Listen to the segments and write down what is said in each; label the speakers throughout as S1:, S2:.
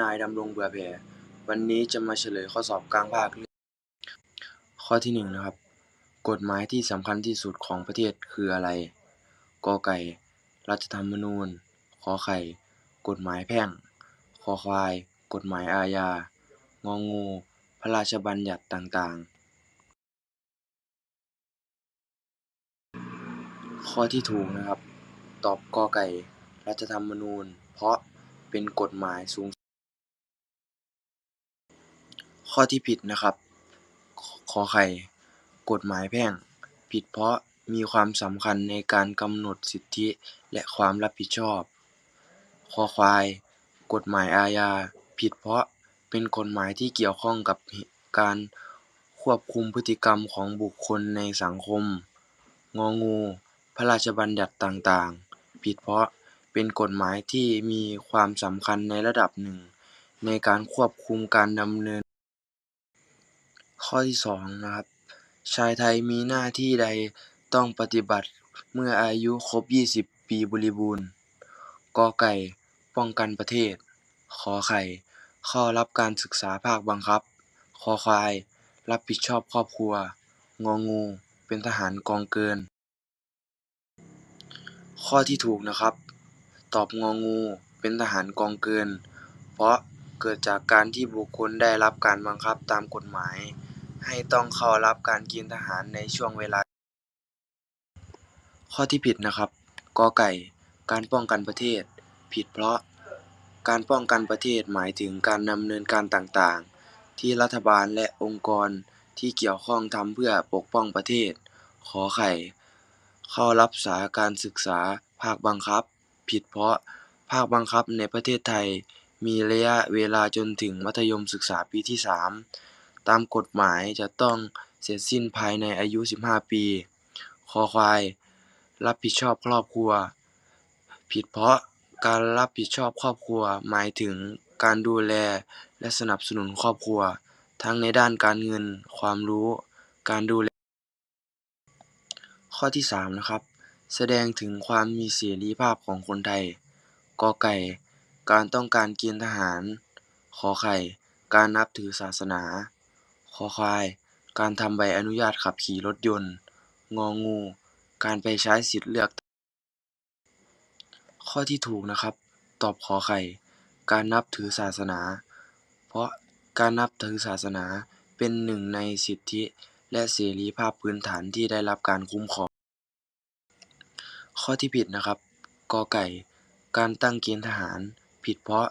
S1: นายดำรงเบื่อแผ่วันนี้จะมาเฉลยข้อสอบกลางภาค ข้อที่หนึ่งนะครับ กฎหมายที่สำคัญที่สุดของประเทศคืออะไร กอไก่ รัฐธรรมนูญ ขอไข่ กฎหมายแพ่ง คอควาย กฎหมายอาญา งองู พระราชบัญญัติต่างๆ ข้อที่ถูกนะครับ ตอบกอไก่ รัฐธรรมนูญ เพราะเป็นกฎหมายสูง ข้อที่ผิดนะครับ ขอไข่ กฎหมายแพ่ง ผิดเพราะมีความสำคัญในการกำหนดสิทธิและความรับผิดชอบ คอควาย กฎหมายอาญา ผิดเพราะเป็นกฎหมายที่เกี่ยวข้องกับการควบคุมพฤติกรรมของบุคคลในสังคม งองู พระราชบัญญัติต่างๆ ผิดเพราะเป็นกฎหมายที่มีความสำคัญในระดับหนึ่ง ในการควบคุมการดำเนิน ข้อที่สองนะครับ ชายไทยมีหน้าที่ใดต้องปฏิบัติเมื่ออายุครบ20ปีบริบูรณ์ กอ ไก่ ป้องกันประเทศ ขอไข่ เข้ารับการศึกษาภาคบังคับ คอควาย รับผิดชอบครอบครัว งอ งู เป็นทหารกองเกิน ข้อที่ถูกนะครับ ตอบงอ งูเป็นทหารกองเกิน เพราะเกิดจากการที่บุคคลได้รับการบังคับตามกฎหมาย ให้ต้องเข้ารับการเกณฑ์ทหารในช่วงเวลา ข้อที่ผิดนะครับ กอไก่ การป้องกันประเทศ ผิดเพราะ การป้องกันประเทศหมายถึงการดำเนินการต่างๆ ที่รัฐบาลและองค์กรที่เกี่ยวข้องทำเพื่อปกป้องประเทศ ขอไข่ เข้ารับสาการศึกษาภาคบังคับ ผิดเพราะภาคบังคับในประเทศไทย มีระยะเวลาจนถึงมัธยมศึกษาปีที่สาม ตามกฎหมายจะต้องเสร็จสิ้นภายในอายุ 15 ปี คอควาย รับผิดชอบครอบครัว ผิดเพราะการรับผิดชอบครอบครัว หมายถึงการดูแลและสนับสนุนครอบครัว ทั้งในด้านการเงิน ความรู้ การดูแล ข้อที่สามนะครับ แสดงถึงความมีเสรีภาพของคนไทย กอไก่ การต้องการเกณฑ์ทหาร ขอไข่ การนับถือศาสนา คอควาย การทำใบอนุญาตขับขี่รถยนต์ งองู การไปใช้สิทธิ์เลือกข้อที่ถูกนะครับ ตอบขอไข่ การนับถือศาสนา เพราะการนับถือศาสนาเป็นหนึ่งในสิทธิและเสรีภาพพื้นฐานที่ได้รับการคุ้มครอง ข้อที่ผิดนะครับ กอไก่ การตั้งเกณฑ์ทหาร ผิดเพราะ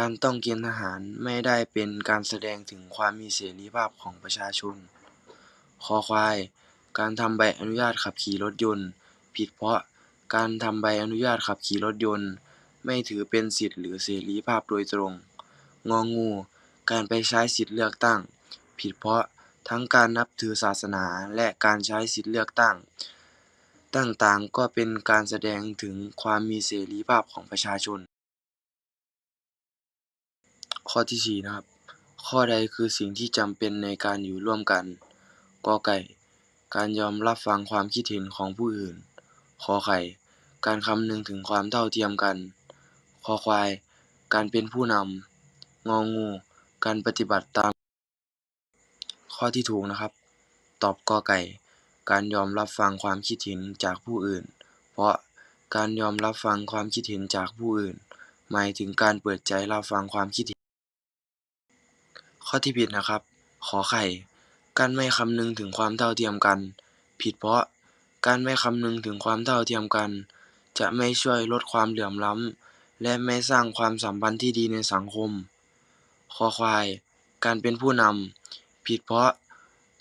S1: การต้องเกณฑ์ทหารไม่ได้เป็นการแสดงถึงความมีเสรีภาพของประชาชน คอควาย การทำใบอนุญาตขับขี่รถยนต์ ผิดเพราะการทำใบอนุญาตขับขี่รถยนต์ ไม่ถือเป็นสิทธิหรือเสรีภาพโดยตรง งองู การไปใช้สิทธิ์เลือกตั้ง ผิดเพราะทั้งการนับถือศาสนาและการใช้สิทธิ์เลือกตั้งต่างๆ ก็เป็นการแสดงถึงความมีเสรีภาพของประชาชน ข้อที่สี่นะครับ ข้อใดคือสิ่งที่จำเป็นในการอยู่ร่วมกัน กอไก่ การยอมรับฟังความคิดเห็นของผู้อื่น ขอไข่ การคำนึงถึงความเท่าเทียมกัน คอควาย การเป็นผู้นำ งองู การปฏิบัติตาม ข้อที่ถูกนะครับ ตอบกอไก่ การยอมรับฟังความคิดเห็นจากผู้อื่น เพราะการยอมรับฟังความคิดเห็นจากผู้อื่น หมายถึงการเปิดใจรับฟังความคิดเห็น ข้อที่ผิดนะครับ ขอไข่ การไม่คำนึงถึงความเท่าเทียมกัน ผิดเพราะ การไม่คำนึงถึงความเท่าเทียมกัน จะไม่ช่วยลดความเหลื่อมล้ำ และไม่สร้างความสัมพันธ์ที่ดีในสังคม คอควาย การเป็นผู้นำ ผิดเพราะ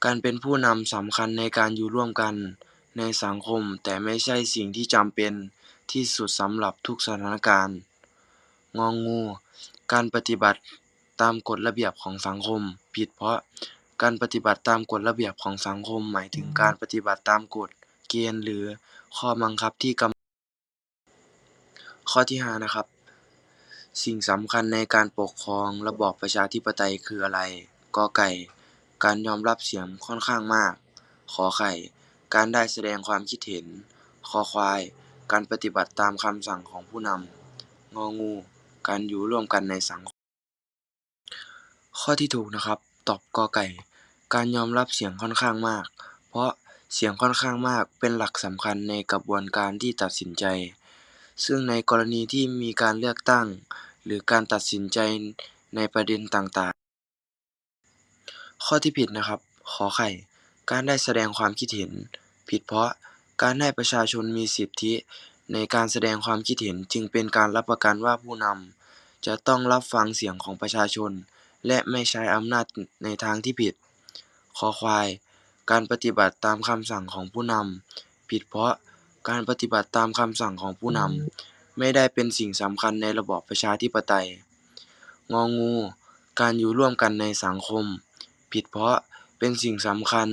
S1: การเป็นผู้นำสำคัญในการอยู่ร่วมกัน ในสังคมแต่ไม่ใช่สิ่งที่จำเป็นที่สุดสำหรับทุกสถานการณ์ งองู การปฏิบัติ ตามกฎระเบียบของสังคม ผิดเพราะการปฏิบัติตามกฎระเบียบของสังคม หมายถึงการปฏิบัติตามกฎ เกณฑ์ หรือข้อบังคับที่กำ ข้อที่ห้านะครับ สิ่งสำคัญในการปกครองระบอบประชาธิปไตยคืออะไร กอไก่ การยอมรับเสียงค่อนข้างมาก ขอไข่ การได้แสดงความคิดเห็น คอควาย การปฏิบัติตามคำสั่งของผู้นำ งองู การอยู่ร่วมกันในสังคม ข้อที่ถูกนะครับ ตอบ กอไก่ การยอมรับเสียงค่อนข้างมาก เพราะเสียงค่อนข้างมากเป็นหลักสำคัญในกระบวนการที่ตัดสินใจ ซึ่งในกรณีที่มีการเลือกตั้ง หรือการตัดสินใจในประเด็นต่าง ๆ ข้อที่ผิดนะครับ ขอไข่ การได้แสดงความคิดเห็น ผิดเพราะการให้ประชาชนมีสิทธิในการแสดงความคิดเห็นจึงเป็นการรับประกันว่าผู้นำจะต้องรับฟังเสียงของประชาชน และไม่ใช้อำนาจในทางที่ผิด คอควาย การปฏิบัติตามคำสั่งของผู้นำ ผิดเพราะการปฏิบัติตามคำสั่งของผู้นำ ไม่ได้เป็นสิ่งสำคัญในระบอบประชาธิปไตย งองู การอยู่ร่วมกันในสังคม ผิดเพราะเป็นสิ่งสำคัญ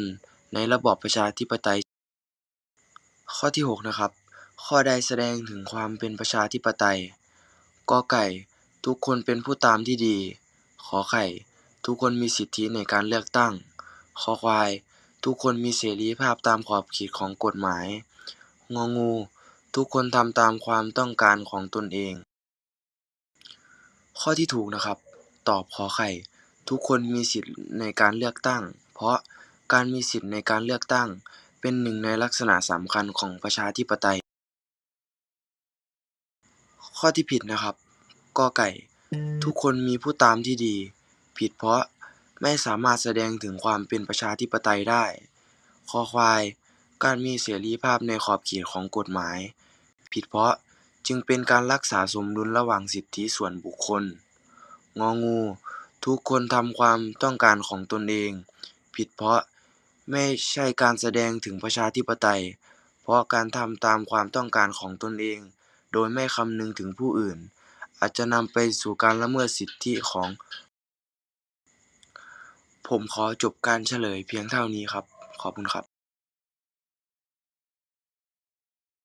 S1: ในระบอบประชาธิปไตย ข้อที่หกนะครับ ข้อใดแสดงถึงความเป็นประชาธิปไตยกอไก่ ทุกคนเป็นผู้ตามที่ดี ขอไข่ ทุกคนมีสิทธิในการเลือกตั้งคอควาย ทุกคนมีเสรีภาพตามขอบเขตของกฎหมาย งองู ทุกคนทำตามความต้องการของตนเอง ข้อที่ถูกนะครับ ตอบขอไข่ ทุกคนมีสิทธิในการเลือกตั้ง เพราะการมีสิทธิในการเลือกตั้ง เป็นหนึ่งในลักษณะสำคัญของประชาธิปไตย ข้อที่ผิดนะครับกอไก่ ทุกคนมีผู้ตามที่ดี ผิดเพราะไม่สามารถแสดงถึงความเป็นประชาธิปไตยได้ คอควาย การมีเสรีภาพในขอบเขตของกฎหมาย ผิดเพราะจึงเป็นการรักษาสมดุลระหว่างสิทธิส่วนบุคคล งองู ทุกคนทำความต้องการของตนเอง ผิดเพราะไม่ใช่การแสดงถึงประชาธิปไตย เพราะการทำตามความต้องการของตนเอง โดยไม่คำนึงถึงผู้อื่น อาจจะนำไปสู่การละเมิดสิทธิของ ผมขอจบการเฉลยเพียงเท่านี้ครับ ขอบคุณครับ